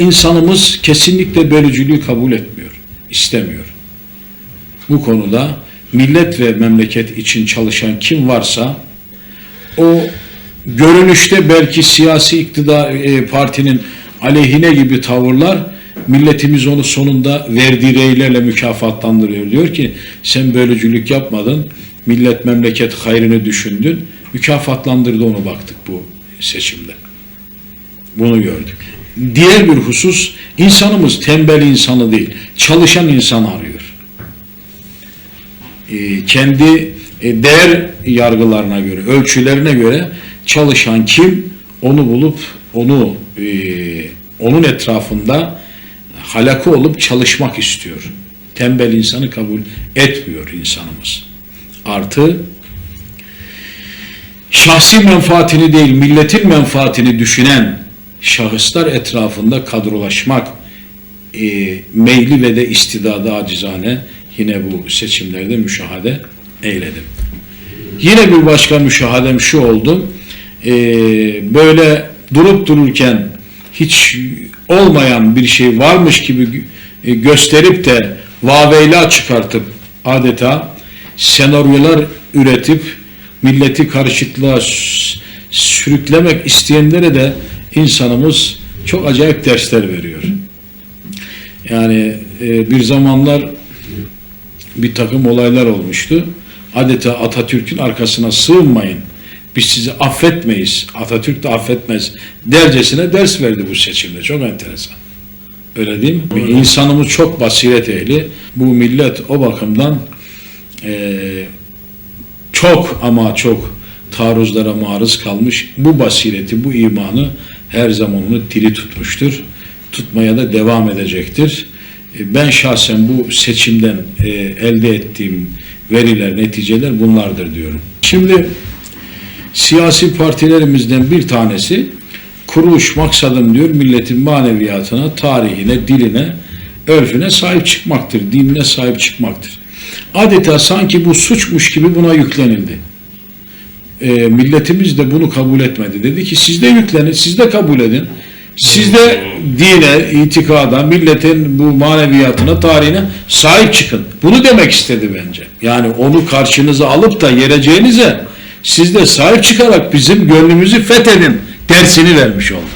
İnsanımız kesinlikle bölücülüğü kabul etmiyor, istemiyor. Bu konuda millet ve memleket için çalışan kim varsa o görünüşte belki siyasi iktidar e, partinin aleyhine gibi tavırlar milletimiz onu sonunda verdiği reylerle mükafatlandırıyor. Diyor ki sen bölücülük yapmadın, millet memleket hayrını düşündün, mükafatlandırdı onu baktık bu seçimde. Bunu gördük. Diğer bir husus, insanımız tembel insanı değil, çalışan insan arıyor. Ee, kendi e, değer yargılarına göre, ölçülerine göre çalışan kim, onu bulup onu e, onun etrafında halaka olup çalışmak istiyor. Tembel insanı kabul etmiyor insanımız. Artı şahsi menfaatini değil milletin menfaatini düşünen şahıslar etrafında kadrolaşmak e, meyli ve de istidadı acizane yine bu seçimlerde müşahede eyledim. Yine bir başka müşahadem şu oldu. E, böyle durup dururken hiç olmayan bir şey varmış gibi e, gösterip de vaveyla çıkartıp adeta senaryolar üretip milleti karışıklığa s- sürüklemek isteyenlere de insanımız çok acayip dersler veriyor. Yani e, bir zamanlar bir takım olaylar olmuştu. Adeta Atatürk'ün arkasına sığınmayın. Biz sizi affetmeyiz. Atatürk de affetmez. Dercesine ders verdi bu seçimde. Çok enteresan. Öyle değil mi? İnsanımız çok basiret ehli. Bu millet o bakımdan eee çok ama çok taarruzlara maruz kalmış. Bu basireti, bu imanı her zaman onu diri tutmuştur. Tutmaya da devam edecektir. E, Ben şahsen bu seçimden e, elde ettiğim veriler, neticeler bunlardır diyorum. Şimdi siyasi partilerimizden bir tanesi kuruluş maksadım diyor milletin maneviyatına, tarihine, diline, örfüne sahip çıkmaktır, dinine sahip çıkmaktır. Adeta sanki bu suçmuş gibi buna yüklenildi. E, milletimiz de bunu kabul etmedi. Dedi ki siz de yüklenin, siz de kabul edin. Siz de dine, itikada, milletin bu maneviyatına, tarihine sahip çıkın. Bunu demek istedi bence. Yani onu karşınıza alıp da yereceğinize siz de sahip çıkarak bizim gönlümüzü fethedin dersini vermiş oldu.